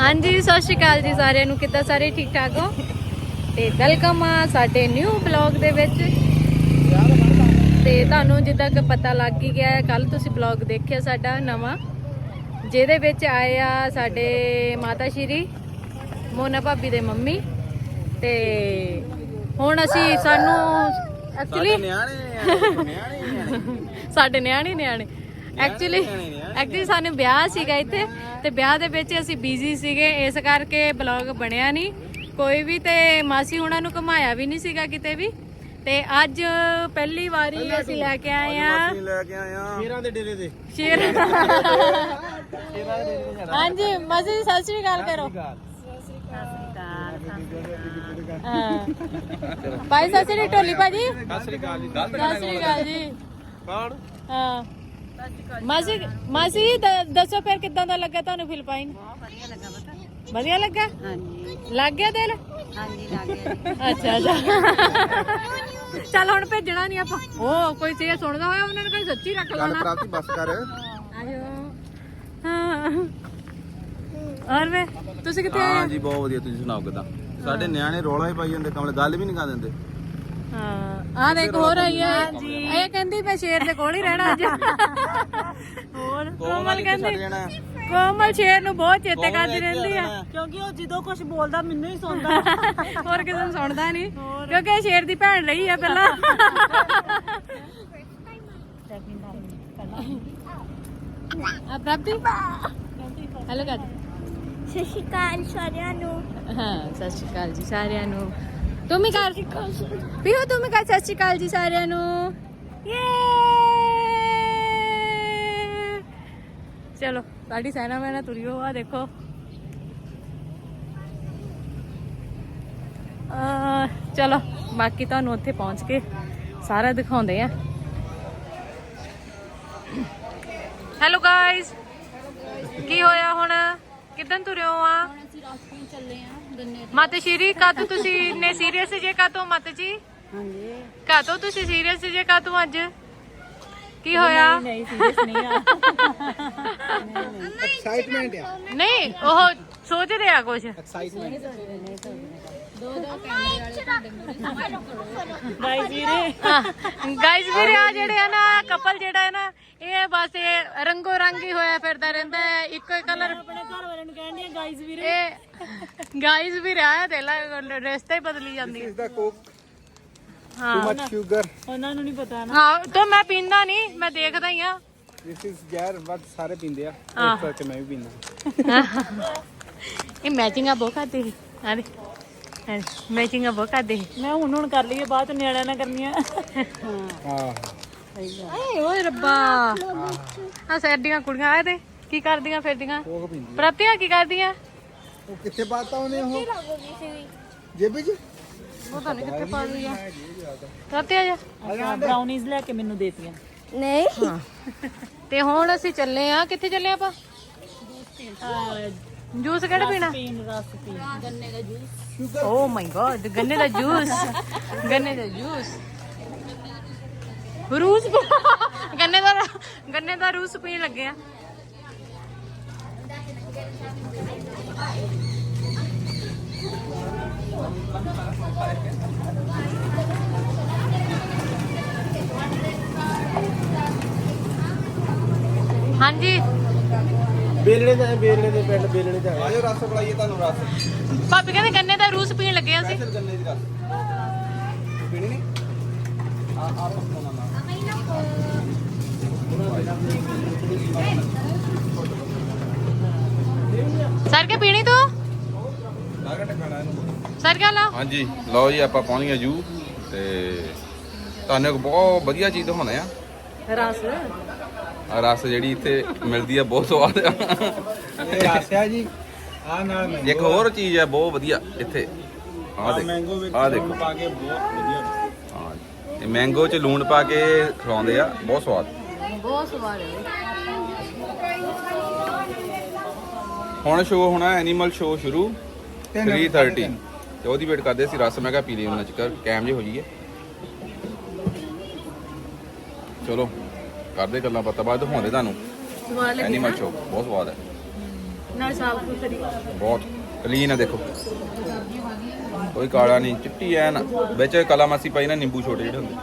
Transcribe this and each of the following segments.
ਹਾਂਜੀ ਸਤਿ ਸ਼੍ਰੀ ਅਕਾਲ ਜੀ ਸਾਰਿਆਂ ਨੂੰ। ਕਿੱਦਾਂ ਸਾਰੇ ਠੀਕ ਠਾਕ ਹੋ? ਤੇ ਵੈਲਕਮ ਆ ਸਾਡੇ ਨਿਊ ਬਲੌਗ ਦੇ ਵਿੱਚ। ਤੇ ਤੁਹਾਨੂੰ ਜਿੱਦਾਂ ਕਿ ਪਤਾ ਲੱਗ ਹੀ ਗਿਆ ਕੱਲ ਤੁਸੀਂ ਬਲੌਗ ਦੇਖਿਆ ਸਾਡਾ ਨਵਾਂ ਜਿਹਦੇ ਵਿੱਚ ਆਏ ਆ ਸਾਡੇ ਮਾਤਾ ਸ਼੍ਰੀ ਮੋਨਾ ਭਾਬੀ ਦੇ ਮੰਮੀ। ਤੇ ਹੁਣ ਅਸੀਂ ਸਾਨੂੰ ਐਕਚੁਅਲੀ ਸਾਡੇ ਨਿਆਣੇ ਨਿਆਣੇ ਐਕਚੁਅਲੀ ਐਕਚੁਅਲੀ ਸਾਨੂੰ ਵਿਆਹ ਸੀਗਾ ਇੱਥੇ ਤੇ ਵਿਆਹ ਦੇ ਵਿੱਚ ਅਸੀਂ ਬਿਜ਼ੀ ਸੀਗੇ ਇਸ ਕਰਕੇ ਬਲੌਗ ਬਣਿਆ ਨਹੀਂ। ਕੋਈ ਵੀ ਤੇ ਮਾਸੀ ਹੁਣਾਂ ਨੂੰ ਘੁਮਾਇਆ ਵੀ ਨਹੀਂ ਸੀਗਾ ਕਿਤੇ ਵੀ। ਤੇ ਅੱਜ ਪਹਿਲੀ ਵਾਰੀ ਅਸੀਂ ਲੈ ਕੇ ਆਏ ਆ ਲੈ ਕੇ ਆਇਆ ਸ਼ੇਰਾਂ ਦੇ ਡੇਰੇ ਦੇ। ਸ਼ੇਰ ਹਾਂਜੀ ਮਾਸੀ ਜੀ ਸਤਿ ਸ਼੍ਰੀ ਅਕਾਲ ਕਰੋ। ਹਾਂ। ਭਾਈ ਸਤਿ ਸ਼੍ਰੀ ਢੋਲੀ ਭਾਜੀ। ਸਤਿ ਸ੍ਰੀ ਅਕਾਲ ਜੀ। ਸਤਿ ਸ਼੍ਰੀ ਅਕਾਲ ਜੀ। ਕੌਣ? ਹਾਂ। ਮਾਸੀ ਮਾਸੀ ਦ- ਦੱਸੋ ਫਿਰ ਕਿੱਦਾਂ ਦਾ ਲੱਗਾ ਤੁਹਾਨੂੰ ਫਿਲਪਾਈਨ ਵਧੀਆ ਲੱਗਾ ਹਾਂਜੀ। ਲੱਗ ਗਿਆ ਦਿਲ? ਹਾਂਜੀ ਲੱਗ ਗਿਆ। ਅੱਛਾ ਅੱਛਾ। ਚੱਲ ਹੁਣ ਭੇਜਣਾ ਨਹੀਂ ਆਪਾਂ। ਉਹ ਕੋਈ ਚੀਜ਼ ਸੁਣਦਾ ਹੋਇਆ ਉਹਨਾਂ ਨੇ ਕੋਈ ਸੱਚੀ ਰੱਖ ਗੱਲ ਲੈਣਾ। ਪ੍ਰਾਪਤੀ ਬਸ ਕਰ। ਆਇਓ। ਹਾਂ। ਔਰ ਵੇ ਤੁਸੀਂ ਕਿੱਥੇ ਹਾਂ ਆਏ ਜੀ ਬਹੁਤ ਵਧੀਆ। ਤੁਸੀਂ ਸੁਣਾਓ ਕਿਦਾਂ? ਸਾਡੇ ਨਿਆਣੇ ਰੋਲਾ ਹੀ ਪਾਈ ਜਾਂਦੇ ਕਮਲੇ। ਗੱਲ ਵੀ ਨਹੀਂ ਕਰ ਦਿੰਦੇ ਹਾਂ। ਆ ਦੇਖ ਹੋਰ ਆਈ ਹੈ। ਇਹ ਕਹਿੰਦੀ ਮੈਂ ਸ਼ੇਰ ਦੇ ਕੋਲ ਹੀ ਰਹਿਣਾ ਅੱਜ। ਹੋਰ? ਕੋਮਲ ਕਹਿੰਦੀ ਕੋਮਲ ਸ਼ੇਰ ਨੂੰ ਬਹੁਤ ਚੇਤੇ ਕਰਦੀ ਰਹਿੰਦੀ ਆ। ਕਿਉਂਕਿ ਉਹ ਜਦੋਂ ਕੁਝ ਬੋਲਦਾ ਮੈਨੂੰ ਹੀ ਸੁਣਦਾ। ਹੋਰ ਕਿਸੇ ਨੂੰ ਸੁਣਦਾ ਨਹੀਂ। ਕਿਉਂਕਿ ਇਹ ਸ਼ੇਰ ਦੀ ਭੈਣ ਰਹੀ ਆ ਪਹਿਲਾਂ। ਆ ਪ੍ਰਾਪਤੀ। ਹੈਲੋ ਕਰ। ਸਤਿ ਸ਼੍ਰੀ ਅਕਾਲ ਸਾਰਿਆਂ ਨੂੰ। ਹਾਂ ਸਤਿ ਸ਼੍ਰੀ ਅਕਾਲ ਜੀ ਸਾਰਿਆਂ ਨੂੰ। ਕਰ। ਪੀਓ ਤੂੰ ਵੀ ਕਰ ਸਤਿ ਸ਼੍ਰੀ ਅਕਾਲ ਜੀ ਸਾਰਿਆਂ ਨੂੰ। ਯੇ ਚਲੋ ਸਾਡੀ ਸੈਨਾ ਮੈਨਾ ਤੁਰਿਓ ਆ ਦੇਖੋ। ਆ ਚਲੋ ਬਾਕੀ ਤੁਹਾਨੂੰ ਉੱਥੇ ਪਹੁੰਚ ਕੇ ਸਾਰਾ ਦਿਖਾਉਂਦੇ ਆ। ਹੈਲੋ ਗਾਇਸ ਕੀ ਹੋਇਆ ਹੁਣ? ਕਿੱਦਣ ਤੁਰਿਓ ਆ। ਮਾਤਾ ਸ਼੍ਰੀ ਕਾਤੋਂ ਤੁਸੀਂ ਇੰਨੇ ਸੀਰੀਅਸ ਜੇ? ਕਾਤੋਂ ਮਾਤਾ ਜੀ? ਹਾਂਜੀ। ਕਾਤੋਂ ਤੁਸੀਂ ਸੀਰੀਅਸ ਜੇ? ਕਾਤੋਂ ਅੱਜ? ਕੀ ਹੋਇਆ? ਨਹੀਂ ਸੀਰੀਅਸ ਨਹੀਂ ਆ। ਐਕਸਾਈਟਮੈਂਟ ਆ। ਨਹੀਂ ਉਹ ਸੋਚਦੇ ਆ ਕੁਝ ਐਕਸਾਈਟਮੈਂਟ ਗਾਈਸ ਵੀਰੇ। ਗਾਇਸ ਵੀਰੇ ਆ ਜਿਹੜੇ ਆ ਨਾ ਕਪਲ ਜਿਹੜਾ ਹੈ ਨਾ ਇਹ ਬਸ ਇਹ ਰੰਗੋ ਰੰਗ ਹੀ ਹੋਇਆ ਫਿਰਦਾ ਰਹਿੰਦਾ ਹੈ ਇੱਕੋ ਹੀ ਕਲਰ ਆਪਣੇ ਘਰ ਵਾਲਿਆਂ ਨੂੰ ਕਹਿੰਦੀ ਆ ਗਾਈਸ ਵੀਰੇ। ਇਹ ਗਾਇਸ ਵੀਰੇ ਆਇਆ ਤੇ ਲਾ ਰਸਤਾ ਹੀ ਬਦਲੀ ਜਾਂਦੀ ਹੈ। ਇਸ ਦਾ ਕੋਕ ਹਾਂ। ਮਚ ਸ਼ੂਗਰ ਉਹਨਾਂ ਨੂੰ ਨਹੀਂ ਪਤਾ ਨਾ। ਹਾਂ ਤਾਂ ਮੈਂ ਪੀਂਦਾ ਨਹੀਂ ਮੈਂ ਦੇਖਦਾ ਹੀ ਆ। ਦਿਸ ਇਜ਼ ਯਾਰ ਵੱਧ ਸਾਰੇ ਪੀਂਦੇ ਆ। ਹਾਂ। ਇਸ ਕਰਕੇ ਮੈਂ ਵੀ ਪੀਂਦਾ। ਇਹ ਮੈਚਿੰਗ ਆ ਬਹੁਤ ਕਰਦੇ ਆ ਦੇ ਮੈਚਿੰਗ ਆ ਬਹੁਤ ਕਰਦੇ ਮੈਂ ਹੁਣ ਹੁਣ ਕਰ ਲਈਏ ਬਾਅਦ ਚ ਨਿਆਣਿਆਂ ਨਾਲ ਕਰਨੀਆਂ। ਹਾਂ। ਏ ਓਏ ਰੱਬਾ। ਆ ਸੈਡੀਆਂ ਕੁੜੀਆਂ ਆਏ ਤੇ ਕੀ ਕਰਦੀਆਂ ਫਿਰਦੀਆਂ? ਕੋਕ ਪੀਂਦੀ ਪ੍ਰਤਿਆ ਕੀ ਕਰਦੀਆਂ? ਉਹ ਕਿੱਥੇ ਪਾਤਾ ਉਹਨੇ ਉਹ? ਜੇਬੇ ਚ ਪਤਾ ਨਹੀਂ ਕਿੱਥੇ ਪਾ ਲਈ ਆ ਪ੍ਰਤਿਆ ਜਾ ਅੱਛਾ ਬ੍ਰਾਊਨੀਜ਼ ਲੈ ਕੇ ਮੈਨੂੰ ਦੇਤੀਆਂ। ਨਹੀਂ। ਤੇ ਹੁਣ ਅਸੀਂ ਚੱਲੇ ਆ। ਕਿੱਥੇ ਚੱਲੇ ਆਪਾਂ? ਜੂਸ ਕਿਹੜਾ ਪੀਣਾ? ਪੀਣ ਰਸ ਪੀਣ ਓ ਮਾਈ ਗॉड ਗੰਨੇ ਦਾ ਜੂਸ ਗੰਨੇ ਦਾ ਜੂਸ। ਰੂਸ ਗੰਨੇ ਦਾ ਗੰਨੇ ਦਾ ਰੂਸ ਪੀਣ ਲੱਗੇ ਆ। ਹਾਂਜੀ। ਬੇਲਣੇ ਦਾ ਬੇਲਣੇ ਦੇ ਪਿੰਡ ਬੇਲਣੇ ਦਾ ਆਜੋ ਰਸ ਬੁਲਾਈਏ ਤੁਹਾਨੂੰ ਰਸ। ਭਾਬੀ ਕਹਿੰਦੇ ਗੰਨੇ ਦਾ ਰੂਸ ਪੀਣ ਲੱਗੇ ਆ ਅਸੀਂ। ਫਿਰ ਗੰਨੇ ਦੀ ਰਸ। ਪੀਣੀ ਨਹੀਂ? ਆ ਆ ਪਕਾਉਣਾ ਨਾ ਸਰ ਕੇ ਪੀਣੀ ਤੂੰ? ਲਾਗਾ ਟਕਾਣਾ ਇਹਨੂੰ। ਸਰ ਕੇ ਲਾ। ਹਾਂਜੀ ਲਓ ਜੀ ਆਪਾਂ ਪਹੁੰਚ ਗਏ ਜੂ ਤੇ ਤੁਹਾਨੂੰ ਇੱਕ ਬਹੁਤ ਵਧੀਆ ਚੀਜ਼ ਦਿਖਾਉਣਾ ਆ। ਰਸ। ਰਸ ਜਿਹੜੀ ਇੱਥੇ ਮਿਲਦੀ ਆ ਬਹੁਤ ਸਵਾਦ ਆ। ਇਹ ਆਸਿਆ ਜੀ ਆ ਨਾਲ ਮੈਂਗੋ ਇੱਕ ਹੋਰ ਚੀਜ਼ ਆ ਬਹੁਤ ਵਧੀਆ ਇੱਥੇ। ਆਹ ਮੈਂਗੋ ਵਿੱਚ ਲੂਣ ਦੇਖੋ। ਪਾ ਕੇ ਬਹੁਤ ਵਧੀਆ। ਹਾਂ ਇਹ ਮੈਂਗੋ ਚ ਲੂਣ ਪਾ ਕੇ ਖਵਾਉਂਦੇ ਆ ਬਹੁਤ ਸਵਾਦ। ਬਹੁਤ ਸਵਾਦ ਹੈ। ਹੁਣ ਸ਼ੋਅ ਹੋਣਾ ਐਨੀਮਲ ਸ਼ੋਅ ਸ਼ੁਰੂ 3:30 ਤੇ ਉਹਦੀ ਵੇਟ ਕਰਦੇ ਸੀ ਰਸ ਮੈਂ ਕਿਹਾ ਪੀ ਲਈ ਉਹਨਾਂ ਚ ਕਰ ਕੈਮ ਜੇ ਹੋ ਜਾਈਏ। ਚਲੋ। ਕਰਦੇ ਗੱਲਾਂ ਬਾਤਾਂ ਬਾਅਦ ਦਿਖਾਉਂਦੇ ਤੁਹਾਨੂੰ। ਸਵਾਦ ਲੱਗੀ ਐਨੀਮਲ ਬਹੁਤ ਸਵਾਦ ਹੈ। ਨਾਲ ਸਾਫ਼ ਸੁਥਰੀ ਬਹੁਤ ਕਲੀਨ ਆ ਦੇਖੋ। ਕੋਈ ਕਾਲਾ ਨਹੀਂ ਚਿੱਟੀ ਐ ਨਾ। ਵਿੱਚ ਕਲਾਮਾਸੀ ਪਾਈ ਨਾ ਨਿੰਬੂ ਛੋਟੇ ਜਿਹੜੇ ਹੁੰਦੇ।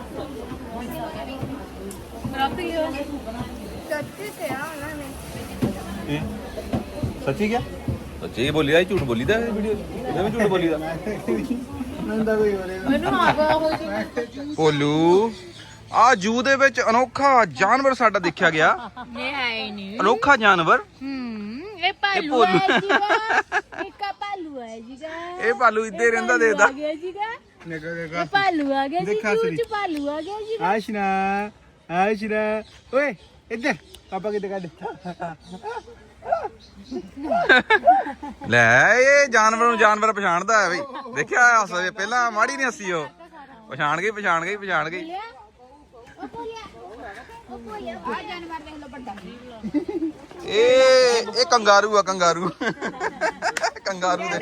ਸੱਚੀ ਕਿਹਾ ਉਹਨਾਂ ਨੇ ਸੱਚੀ ਕਿਆ ਸੱਚੀ ਬੋਲੀ ਦਾ ਝੂਠ ਬੋਲੀ ਦਾ ਵੀਡੀਓ ਇਹਦਾ ਵੀ ਝੂਠ ਬੋਲੀ ਦਾ ਨੰਦਾ ਕੋਈ ਹੋਰੇ ਭੋਲੂ। ਆ ਜੂ ਦੇ ਵਿੱਚ ਅਨੋਖਾ ਜਾਨਵਰ ਸਾਡਾ ਦੇਖਿਆ ਗਿਆ। ਇਹ ਹੈ ਹੀ ਨਹੀਂ। ਅਨੋਖਾ ਜਾਨਵਰ। ਹੂੰ ਇਹ ਭਾਲੂ ਭੋਲੂ। ਹੈ ਜੀਗਾ ਇੱਕ ਆ ਭਾਲੂ ਹੈ ਜੀਗਾ ਇਹ ਭਾਲੂ ਇੱਦੇ ਰਹਿੰਦਾ ਦੇਖਦਾ। ਆ ਗਿਆ ਜੀਗਾ ਦੇਖੋ ਇਹ ਦੇਖੋ ਭਾਲੂ ਆ ਗਿਆ ਜੀ ਦੇਖਾ ਜੂ ਸਰੀ। ਚ ਭਾਲੂ ਆ ਗਿਆ ਜੀ ਆਸ਼ਨਾ ਆਸ਼ਨਾ। ਓਏ ਇੱਧਰ। ਪਾਪਾ ਕਿੱਥੇ ਕੱਢ ਲੈ ਇਹ ਜਾਨਵਰ ਨੂੰ ਜਾਨਵਰ ਪਛਾਣਦਾ ਹੈ ਬਈ। ਦੇਖਿਆ ਹੱਸੇ ਪਹਿਲਾਂ ਮਾੜੀ ਨਹੀਂ ਹੱਸੀ ਉਹ। ਪਛਾਣ ਗਈ ਪਛਾਣ ਗਈ ਪਛਾਣ ਗਈ। ਇਹ ਇਹ ਕੰਗਾਰੂ ਆ ਕੰਗਾਰੂ। ਕੰਗਾਰੂ ਦੇ।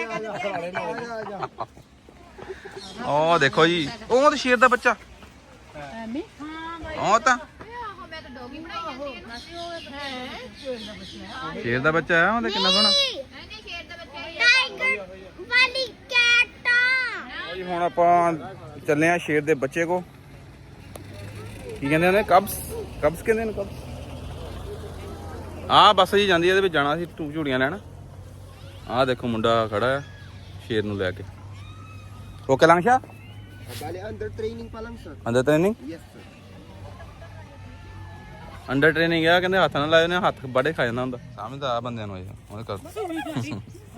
ਉਹ ਦੇਖੋ ਜੀ ਉਹ ਤੇ ਸ਼ੇਰ ਦਾ ਬੱਚਾ। ਉਹ ਤਾਂ। ਸ਼ੇਰ ਦਾ ਬੱਚਾ ਹੈ ਉਹਦੇ ਕਿੰਨਾ ਸੋਹਣਾ। ਟਾਈਗਰ ਵਾਲੀ ਕੈਟਾ ਜੀ ਹੁਣ ਆਪਾਂ ਚੱਲੇ ਆ ਸ਼ੇਰ ਦੇ ਬੱਚੇ ਕੋ ਕੀ ਕਹਿੰਦੇ ਨੇ ਕਬਸ ਕਬਸ ਕਹਿੰਦੇ ਨੇ ਕਬਸ ਆ ਬੱਸ ਜੀ ਜਾਂਦੀ ਇਹਦੇ ਵਿੱਚ ਜਾਣਾ ਸੀ ਟੂ ਝੂੜੀਆਂ ਲੈਣ। ਆ ਦੇਖੋ ਮੁੰਡਾ ਖੜਾ ਹੈ ਸ਼ੇਰ ਨੂੰ ਲੈ ਕੇ। Okay pa lang sir. ਅੰਦਰ ਟ੍ਰੇਨਿੰਗ. ਅੰਡਰ ਟ੍ਰੇਨਿੰਗ ਆ ਕਹਿੰਦੇ ਹੱਥ ਨਾਲ ਲਾਏ ਨੇ ਹੱਥ ਬੜੇ ਖਾ ਜਾਂਦਾ ਹੁੰਦਾ। ਸਮਝਦਾ ਆ ਬੰਦਿਆਂ ਨੂੰ ਇਹ ਉਹਨੇ ਕਰ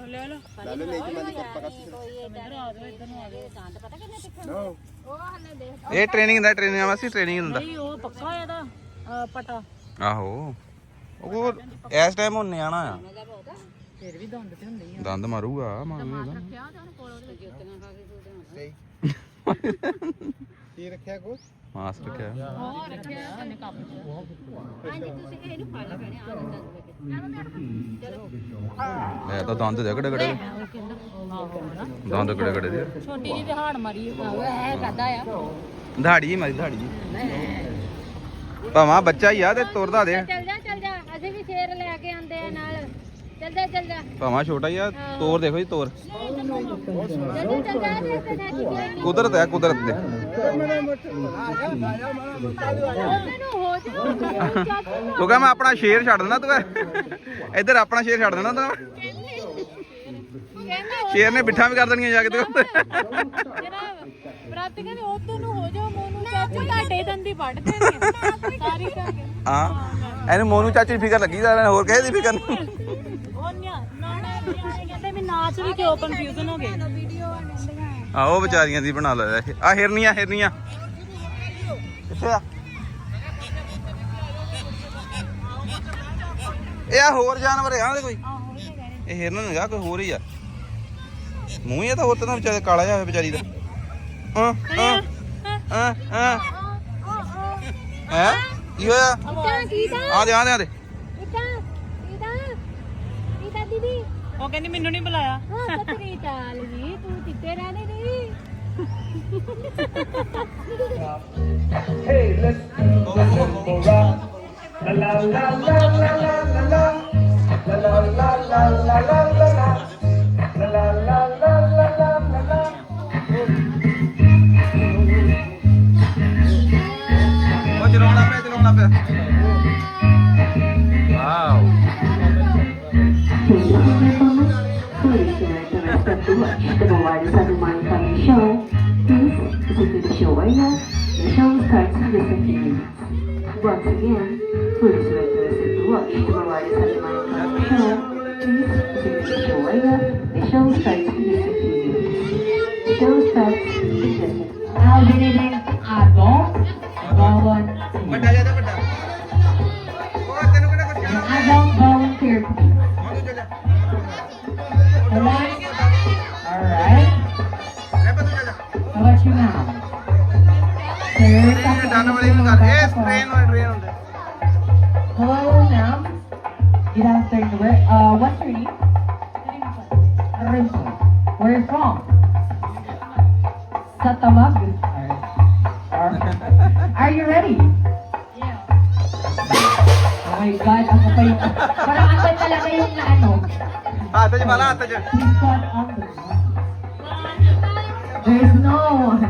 Lalo medyo malikot pa ਇਹ ਟ੍ਰੇਨਿੰਗ ਦਾ ਟ੍ਰੇਨਿੰਗ ਵਾਸਤੇ ਟ੍ਰੇਨਿੰਗ ਦਿੰਦਾ ਨਹੀਂ ਉਹ ਪੱਕਾ ਇਹਦਾ ਅਹ, ਪਟਾ। ਆਹੋ। ਉਹ ਇਸ ਟਾਈਮ ਉਹ ਨਿਆਣਾ ਆ। ਫਿਰ ਵੀ ਦੰਦ ਤੇ ਹੁੰਦੇ ਹੀ ਦੰਦ ਮਾਰੂਗਾ ਮਾਰੂਗਾ Say. ਕੀ ਰੱਖਿਆ ਕੋ ਮਾਸ ਰੱਖਿਆ। ਮੈਂ ਤਾਂ ਦੰਦ ਦੇ ਕੜੇ ਕੜੇ ਦੰਦ ਕੜੇ ਕੜੇ ਦੇ ਛੋਟੀ ਜੀ ਤੇ ਹਾੜ ਮਾਰੀ ਹੈ ਕਰਦਾ ਆ। ਧਾੜੀ ਮਾਰੀ ਧਾੜੀ ਭਾਵਾਂ ਬੱਚਾ ਹੀ ਆ ਤੇ ਤੁਰਦਾ ਦੇ। ਚੱਲ ਜਾ ਚੱਲ ਜਾ। ਅਸੀਂ ਵੀ ਸ਼ੇਰ ਲੈ ਕੇ ਆਂਦੇ ਆ ਨਾਲ। ਚੱਲ ਜਾ ਚੱਲ ਜਾ। ਭਾਵਾਂ ਛੋਟਾ ਹੀ ਆ ਤੋਰ ਦੇਖੋ ਜੀ ਤੋਰ। ਚੱਲ ਜਾ। ਚੱਲ ਜਾ ਕੁਦਰਤ ਹੈ ਕੁਦਰਤ ਦੇ। ਜਾ ਤੂੰ ਕਹ ਮੈਂ ਆਪਣਾ ਸ਼ੇਰ ਛੱਡ ਦਿੰਦਾ ਤੂੰ ਇੱਧਰ ਆਪਣਾ ਸ਼ੇਰ ਛੱਡ ਦਿੰਦਾ ਤੂੰ। ਸ਼ੇਰ ਨੇ ਬਿੱਠਾ ਵੀ ਕਰ ਦੇਣੀਆਂ ਜਾ ਕੇ ਤੇ। ਬਰਾਤੀ ਕਹਿੰਦੇ ਉਧਰ ਨੂੰ ਹੋ ਜਾਓ ਮੋਨੂੰ ਚਾਚੂ ਤੁਹਾਡੇ ਦੰਦੀ ਵੱਢ ਦੇਣਗੇ ਸਾਰੀ ਕਰਕੇ ਹਾਂ ਇਹਨੂੰ ਮੋਨੂ ਚਾਚੀ ਦੀ ਫਿਕਰ ਲੱਗੀ ਤਾਂ ਹੋਰ ਕਿਸੇ ਦੀ ਫਿਕਰ ਨਹੀਂ। ਉਹ ਨਿਆ ਨਾ ਨਾ ਕਹਿੰਦੇ ਵੀ ਨਾਚ ਵੀ ਕਿਉਂ ਕਨਫਿਊਜ਼ਨ ਹੋ ਗਏ? ਆ ਉਹ ਵਿਚਾਰੀਆਂ ਦੀ ਬਣਾ ਲਿਆ ਇਹ। ਆ ਹਿਰਨੀਆਂ ਹਿਰਨੀਆਂ। ਕਿੱਥੇ ਆ? ਇਹ ਆ ਹੋਰ ਜਾਨਵਰ ਆ ਉਹਦੇ ਕੋਈ ਇਹ ਹਿਰਨ ਨਹੀਂ ਗਾ ਕੋਈ ਹੋਰ ਹੀ ਆ। ਮੂੰਹ ਹੀ ਆ ਤਾਂ ਹੋਰ ਤਾਂ ਵਿਚਾਰੇ ਕਾਲਾ ਜਿਹਾ ਹੋਇਆ ਵਿਚਾਰੀ ਦਾ। ਹਾਂ ਹਾਂ ਹਾਂ ਹਾਂ। ਹੈ? ਕੀ ਹੋਇਆ? ਆ ਦੇ ਆ ਦੇ ਆ ਦੇ। ਉਹ ਕਹਿੰਦੀ ਮੈਨੂੰ ਨਹੀਂ ਬੁਲਾਇਆ। ਹਾਂ ਸਤਰੀ ਚਾਲ ਜੀ। ਤੂੰ ਕਿੱਥੇ ਰਹਿਣੇ ਨਹੀਂ ਉਹ ਚਲਾਉਣਾ ਪਿਆ ਚਲਾਉਣਾ ਪਿਆ wow Please select the rest of the watch. The providers are reminded from the show. Security aware, the show starts in just a few. Once again, tourists who are interested to watch the variety Salimani show, please security aware, the show starts in There is no one.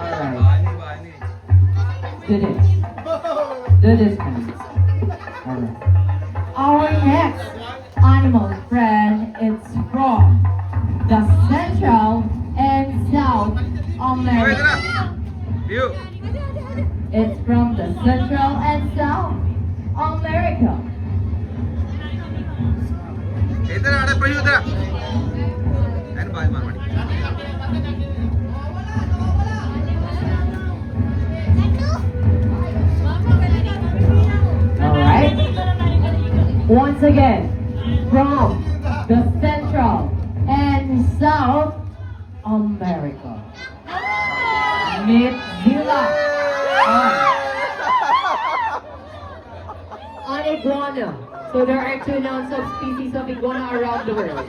Alright. Do this. Do this Our next animal friend is from the Central and South America. It's from the Central and South America. ಇದರ Once again, from the Central and South America, Mid-Zilla. On Iguana. So there are two known subspecies of iguana around the world.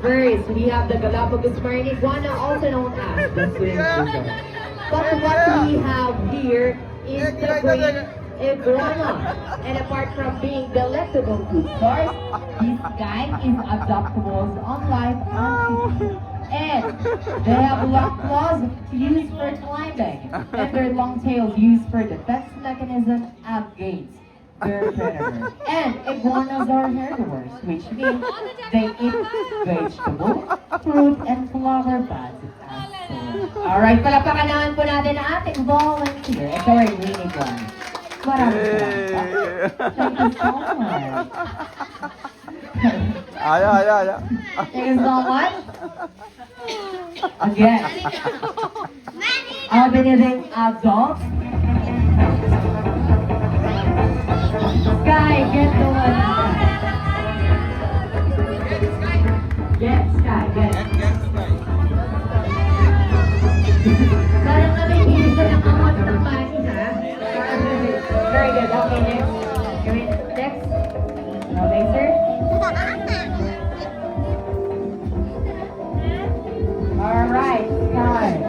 First, we have the Galapagos marine iguana, also known as the swing. But what we have here is the great iguana. And apart from being delectable food source, this guy is adaptable on life on sea. And they have long claws used for climbing, and their long tails used for defense mechanism against their predators and iguanas are herbivores, which means they eat vegetables, fruit, and flower buds. Alright, palakpakan naman po natin ang ating volunteer. Ito ay mini one. Thank you so much. Thank you so much. Again. All Benedict adults. Sky, get the one. Get Sky, get. Parang kami isa ng amot ng bani, ha? Very good. Okay, next. Next? Okay, sir? Alright, Sky.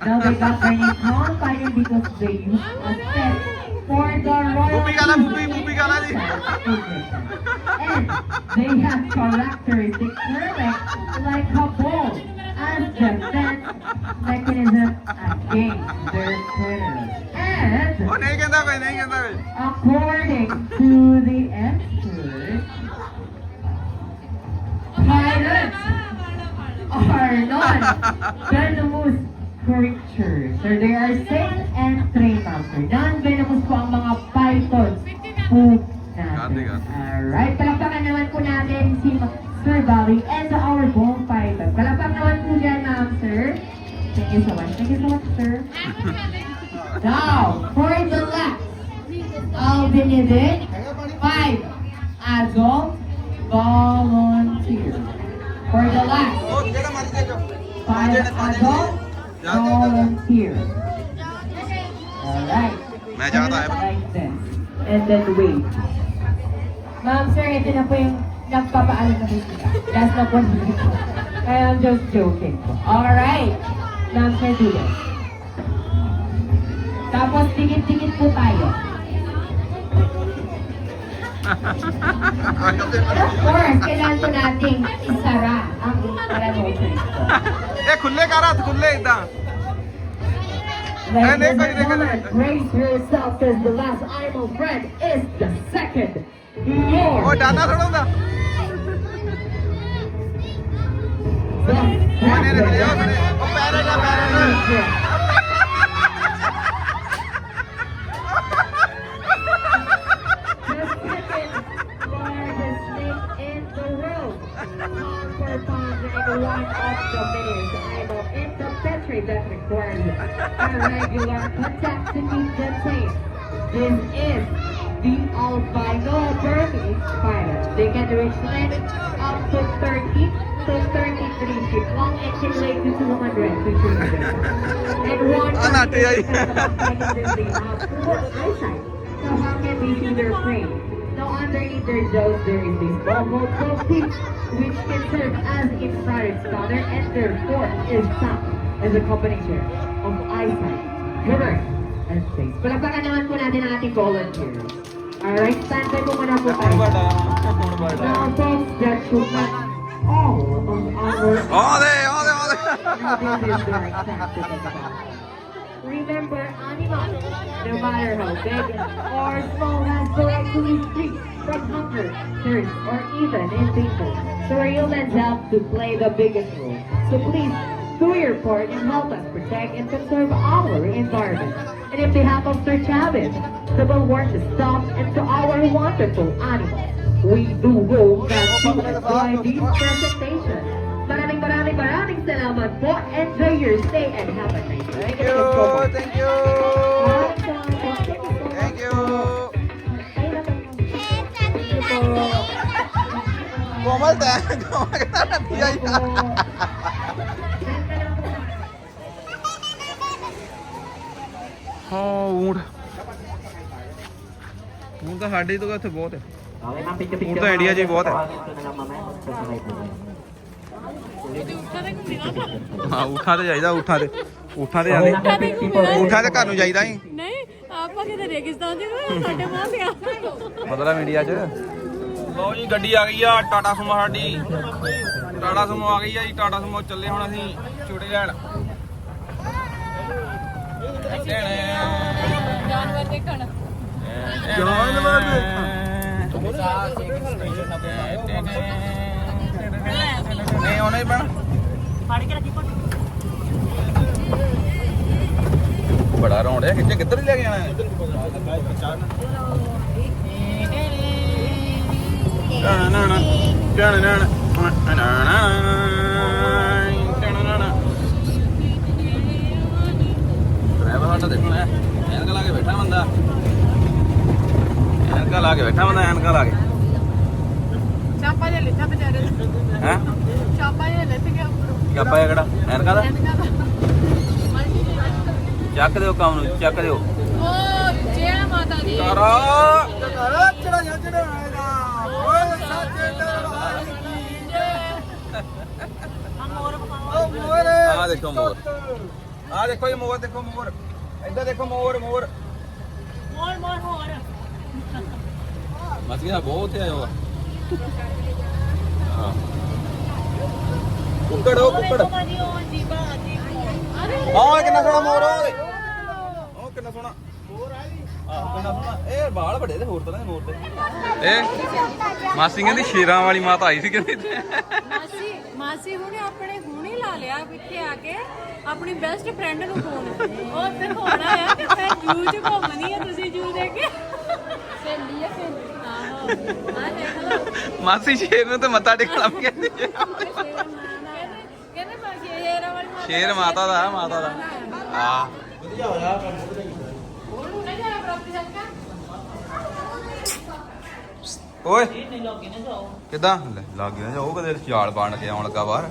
Now they got their on fire because they used a set for the royal Bubi ka na, bubi, bubi ka. And they have characteristic nerves like a ball and defense mechanism against their predators. And oh, according to the expert, pilots are not venomous are safe and trained after. Non-venomous po ang mga pythons po natin. Alright, palakpakan naman po natin si Sir Bobby and our bong python. Palakpak naman po dyan, ma'am, sir. Thank you so much. Thank you so much, sir. now, for the last, Albinidin, five adult volunteer. For the last, five adult volunteer. Alright. Medyo ka tayo. And then wait. Ma'am, sir, ito na po yung nagpapaalam na bigla. Last na po dito. Kaya I'm just joking po. Alright. Ma'am, sir, dito. Tapos, dikit-dikit po tayo. of course, kailangan po nating isara ang ilalagay ko. Eh, kulle karat, kulle ita. Ladies and gentlemen, brace yourself as the last animal friend is the second. More. Oh, Dada, hold on. the world. Conquer Pond, the one of the the that requires a regular contact to keep them safe. This is the albino Burmese spider. They can reach length up to 30 to 33 feet long and can lay to 200 to 300. And one Ah, natin ay. they have poor eyesight. So how can they see their prey? Now underneath their jaws there is this small multiple which can serve as infrared scanner and their fork is sound as a combination of eyesight, humor, and space. Palagpakan naman po natin ang ating volunteers. Alright, stand by po muna po tayo. Ah. Ah. Now, folks, that should not all of our... Ole, ole, ole! Remember, animals, no matter how big or small, has the right to eat treats from hunger, thirst, or even in people. So humans have to play the biggest role. So please, do your and help us protect and conserve our environment. And in behalf of Sir Chavez, the bulwark to stop and to our wonderful animals, we do hope that you enjoy these presentations. Maraming maraming maraming salamat po. Enjoy your stay and have a nice day. Thank you. Thank you. Thank you. ਹਾਂ ਊਂਠ ਊਂਠ ਤਾਂ ਸਾਡੇ ਤੋਂ ਇੱਥੇ ਬਹੁਤ ਹੈ। ਊਂਠ ਤਾਂ India 'ਚ ਵੀ ਬਹੁਤ ਹੈ। ਹਾਂ ਊਠਾਂ ਤੇ ਜਾਈਦਾ ਊਠਾਂ ਤੇ। ਊਠਾਂ ਤੇ ਜਾਂਦੇ ਊਠਾਂ ਤੇ ਘਰ ਨੂੰ ਜਾਈਦਾ ਹੀ। ਨਹੀਂ ਆਪਾਂ ਕਿਤੇ ਰੇਗਿਸਤਾਨ ਚ ਸਾਡੇ ਮਾਂ ਤੇ ਆ ਮਤਲਬ ਇੰਡੀਆ 'ਚ। ਲਓ ਜੀ ਗੱਡੀ ਆ ਗਈ ਆ ਟਾਟਾ ਸੁਮੋ ਸਾਡੀ। ਟਾਟਾ ਸੁਮੋ ਆ ਗਈ ਆ ਜੀ ਟਾਟਾ ਸੁਮੋ ਚੱਲੇ ਹੁਣ ਅਸੀਂ ਛੁੱਟੀ ਲੈਣ। ਅਸੀਂ ਚੱਲੇ ਆ ਜਾਨਵਰ ਦੇਖਣ। ਜਾਨਵਰ ਦੇਖਣ। ਨਹੀਂ ਆਉਣਾ ਹੀ ਪੈਣਾ ਫੜ ਕੇ ਰੱਖੀ ਕੋਟ ਬੜਾ ਰੌਣ ਰਿਹਾ ਖਿੱਚੇ ਕਿੱਧਰ ਲੈ ਕੇ ਜਾਣਾ? ਹੈ ਨਾ ਨਾ ਨਾ ਨਾ ਨਾ ਨਾ ਨਾ ਸਾਡਾ ਦੇਖੋ ਨਾ ਐਨਕਾਂ ਲਾ ਕੇ ਬੈਠਾ ਬੰਦਾ। ਐਨਕਾਂ ਲਾ ਕੇ ਬੈਠਾ ਬੰਦਾ ਐਨਕਾਂ ਲਾ ਕੇ। ਚਾਪਾ ਜੇ ਲਿੱਥਾ ਵਿਚਾਰੇ ਹੈ? ਚਾਪਾ ਜੇ ਲਿੱਥ ਗਿਆ ਕਾਪਾ ਕਿਹੜਾ? ਐਨਕਾਂ ਦਾ? ਚੱਕ ਦਿਓ ਕੰਮ ਨੂੰ ਚੱਕ ਦਿਓ। ਉਹ ਜੈ ਮਾਤਾ ਦੀ। ਤਾਰਾ। ਆ ਦੇਖੋ ਮੋਰ। ਆ ਦੇਖੋ ਇਹ ਮੋਰ ਦੇਖੋ ਮੋਰ। ਇੱਧਰ ਦੇਖੋ ਮੋਰ ਮੋਰ। ਮੋਰ ਮੋਰ ਹੋਰ। ਮਸਕੀਨਾ ਬਹੁਤ ਹੈ ਉਹ ਹਾਂ। ਕੁੱਕੜ ਉਹ ਕੁੱਕੜ। ਦੇਖੋ ਭਾਜੀ ਉਹ ਜੀਬਾ ਜੀਬਾ ਹਾਂ ਕਿੰਨਾ ਸੋਹਣਾ ਮੋਰ ਆ ਉਹ ਕਿੰਨਾ ਸੋਹਣਾ। ਮੋਰ ਆ ਜੀ ਆਹ ਕਿੰਨਾ ਸੋਹਣਾ। ਇਹ ਵਾਲ ਵੱਡੇ ਤੇ ਹੋਰ ਤਰ੍ਹਾਂ ਦੇ ਮੋਰ ਤੇ। ਇਹ ਮਾਸੀ ਕਹਿੰਦੀ ਸ਼ੇਰਾਂ ਵਾਲੀ ਮਾਤਾ ਆਈ ਸੀ ਕਹਿੰਦੀ ਇੱਥੇ। ਮਾਸੀ ਮਾਸੀ ਹੁਣੇ ਆਪਣੇ ਹੁਣੇ ਲਾ ਲਿਆ ਪਿੱਛੇ ਆ ਕੇ। ਆਪਣੀ ਬੈਸਟ ਫਰੈਂਡ ਨੂੰ ਫੋਨ ਉਹ ਤੇ ਹੋਣਾ ਆ ਕਿ ਮੈਂ ਜੂ ਚ ਘੁੰਮਣੀ ਆ ਤੁਸੀਂ ਜੂ ਦੇ ਕੇ। ਸਹੇਲੀ ਆ ਸਹੇਲੀ। ਆਹੋ। ਆ ਦੇਖ ਲਓ। ਮਾਸੀ ਸ਼ੇਰ ਨੂੰ ਤੇ ਮੱਥਾ ਟੇਕਣਾ ਵੀ ਕਹਿੰਦੀ ਹੈ। ਕਹਿੰਦੇ ਕਹਿੰਦੇ ਮਾਸੀ ਸ਼ੇਰਾਂ ਵਾਲੀ ਮਾਤਾ ਸ਼ੇਰ ਮਾਤਾ ਦਾ ਮਾਤਾ ਦਾ। ਹਾਂ ਉਹਨੂੰ ਨਾ ਜਾਇਆ ਪ੍ਰਾਪਤੀ ਸੰਕਾ ਓਏ। ਕਿੱਦਾਂ? ਲੈ ਲੱਗ ਗਿਆ ਜਾ ਉਹ ਕਦੇ ਚਾਲ ਬਣ ਕੇ ਆਉਣ ਲੱਗਾ ਬਾਹਰ।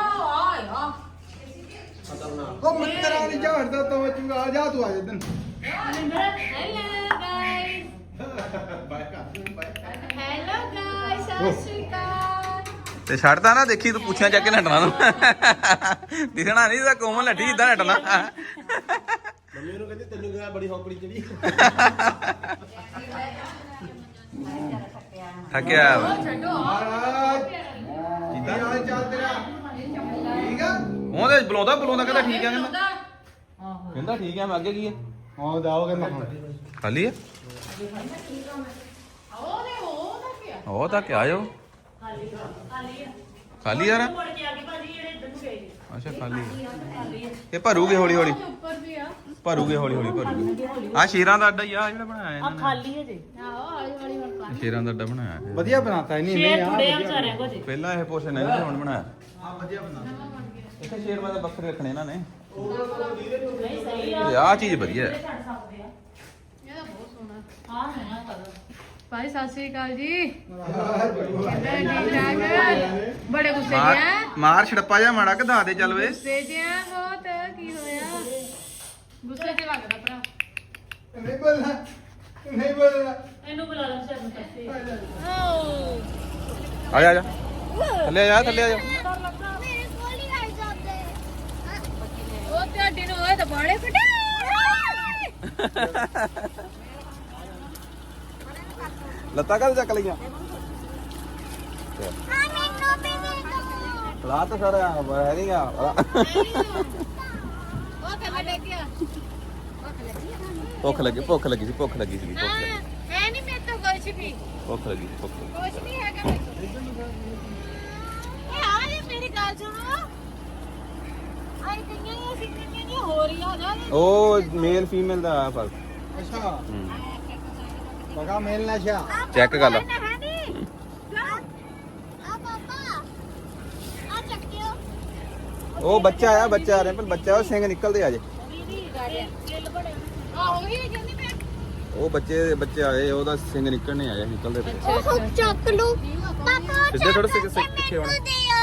ਉਹ ਮਿੱਤਰਾਂ ਦੀ ਝਾੜ ਦਾ ਤੋ ਚੁਗਾ ਜਾ ਤੂੰ ਆ ਜਦਨ ਹੈਲੋ ਗਾਇਸ ਹੈਲੋ ਗਾਇਸ ਸਤਿ ਸ਼੍ਰੀ ਅਕਾਲ। ਤੇ ਛੱਡਦਾ ਨਾ ਦੇਖੀ ਤੂੰ ਪੁੱਛਿਆ ਚੱਕ ਕੇ ਨੱਟਣਾ ਨੂੰ ਦਿਖਣਾ ਨਹੀਂ ਤਾਂ ਕੋਮਲ ਨੱਠੀ ਜਿੱਦਾਂ ਨੱਟਣਾ। ਮੰਮੀ ਨੂੰ ਕਹਿੰਦੀ ਤੈਨੂੰ ਕਿਹਾ ਬੜੀ ਹੌਕੜੀ ਚੜੀ। ਥੱਕਿਆ। ਵਾ। ਛੱਡੋ ਮਹਾਰਾਜ। ਜਿੱਦਾਂ ਹਾਲ ਚਾਲ ਤੇਰਾ? ਉਹਦੇ ਬੁਲਾਉਂਦਾ ਬੁਲਾਉਂਦਾ ਕਹਿੰਦਾ ਠੀਕ ਆ ਕਹਿੰਦਾ। ਕਹਿੰਦਾ ਠੀਕ ਆ ਮੈਂ ਅੱਗੇ ਕੀ ਆ? ਹਾਂ ਜਾਓਗੇ ਮੈਂ ਖਾਲੀ ਆ? ਉਹ ਤਾਂ ਕਿ ਆਇਓ ਖਾਲੀ ਯਾਰ ਮੁੜ ਕੇ ਆ ਗਏ ਭਾਜੀ ਜਿਹੜੇ ਇੱਧਰ ਨੂੰ ਗਏ ਜੀ। ਅੱਛਾ ਖਾਲੀ ਇਹ ਭਰੂਗੇ ਹੌਲੀ ਹੌਲੀ। ਉੱਪਰ ਵੀ ਆ ਭਰੂਗੇ ਹੌਲੀ ਹੌਲੀ ਭਰੂਗੇ। ਆ ਸ਼ੇਰਾਂ ਦਾ ਅੱਡਾ ਹੀ ਆ ਜਿਹੜਾ ਬਣਾਇਆ ਆ ਇਹਨਾਂ ਖਾਲੀ ਹੈ ਜੀ। ਆਹੋ ਹੌਲੀ ਹੌਲੀ ਹੁਣ ਨੇ ਸ਼ੇਰਾਂ ਦਾ ਅੱਡਾ ਬਣਾਇਆ। ਵਧੀਆ ਬਣਾਤਾ ਇਹਨੇ ਸ਼ੇਰ ਟੁੜੇ ਆ ਵਿਚਾਰਿਆਂ ਕੋ ਜੀ। ਪਹਿਲਾਂ ਇਹ ਪੋਸ਼ਨ ਨਹੀਂ ਹੁਣ ਬਣਾਇਆ। ਹਾਂ ਵਧੀਆ ਬਣਾ ਇੱਥੇ ਸ਼ੇਰ ਵਾਲੇ ਬੱਕਰੇ ਰੱਖਣੇ ਇਹਨਾਂ ਨੇ। ਨਹੀਂ ਸਹੀ ਆ। ਤੇ ਆਹ ਚੀਜ਼ ਵਧੀਆ। ਹੈ ਛੱਡ ਸਕਦੇ ਆ। ਇਹਦਾ ਬਹੁਤ ਸੋਹਣਾ। ਹਾਂ ਹੈ ਕਲਰ ਭਾਈ ਸਤਿ ਸ੍ਰੀ ਅਕਾਲ ਜੀ। ਕਿੱਦਾਂ ਠੀਕ ਠਾਕ ਬੜੇ ਗੁੱਸੇ ਮਾਰ ਜਿਆ ਮਾਰ ਛੜੱਪਾ ਜਾ ਮਾੜਾ ਕਢਾ ਦੇ ਚੱਲ ਵੇ। ਗੁੱਸੇ ਜਿਆ ਬਹੁਤ ਕੀ ਹੋਇਆ? ਗੁੱਸੇ ਚ ਲੱਗਦਾ ਭਰਾ। ਨਹੀਂ ਬੋਲਣਾ ਨਹੀਂ ਬੋਲਣਾ। ਇਹਨੂੰ ਬੁਲਾ ਲੈ ਸ਼ਰਮ ਕਰਦੀ ਆ ਜਾ ਆ ਜਾ। ਥੱਲੇ ਆ ਜਾ ਥੱਲੇ ਆ ਜਾ ਮੇਰੇ ਕੋਲ ਹੀ ਆ ਜਾਂਦੇ ਉਹ ਲੱਤਾਂ ਕਦ ਚੱਕ ਲਈਆਂ? ਲਾ ਤਾਂ ਸਾਰਾ ਹੈ ਨਹੀਂ ਆ। ਉਹ ਭੁੱਖ ਲੱਗੀ ਭੁੱਖ ਲੱਗੀ ਸੀ ਭੁੱਖ ਲੱਗੀ ਸੀ ਭੁੱਖ ਲੱਗੀ। ਹੈ ਨਹੀਂ ਮੇਰੇ ਤੋਂ ਕੁਝ ਵੀ। ਭੁੱਖ ਲੱਗੀ ਸੀ, ਭੁੱਖ ਲੱਗੀ। ਕੁਝ ਨਹੀਂ ਹੈਗਾ। ਮੇਰੇ ਕੋਲ ਇਹ ਆ ਜੀ ਮੇਰੀ ਗੱਲ ਸੁਣੋ ਕਈਆਂ ਹੋ ਆ ਨਾ ਉਹ ਮੇਲ ਫੀਮੇਲ ਦਾ ਫ਼ਰਕ। ਅੱਛਾ। ਬਗਾ ਮੇਲ ਨਸ਼ਾ। ਚੈੱਕ ਕਰ ਲਾ। ਹੈ ਨਹੀਂ। ਆ ਪਾਪਾ। ਆ ਚੱਕਿਓ। ਉਹ ਬੱਚਾ ਆ ਬੱਚਾ ਆ ਰਿਹਾ ਪਰ ਬੱਚਾ ਉਹ ਸਿੰਘ ਨਿਕਲਦੇ ਆ ਜੇ ਆ ਉਹੀ ਕਹਿੰਦੀ ਮੈਂ ਉਹ ਬੱਚੇ ਦੇ ਬੱਚੇ ਆਏ ਉਹਦਾ ਸਿੰਘ ਨਿਕਲਣੇ ਆਇਆ ਨਿਕਲਦੇ ਪਏ। ਉਹ ਚੱਕ ਲੂ ਪਾਪਾ ਸਿੱਧੇ ਥੋੜ੍ਹਾ ਸਿੱਧੇ- ਸਿੱਧੇ ਪਿੱਛੇ ਹੋਣਾ। ਦਿਓ।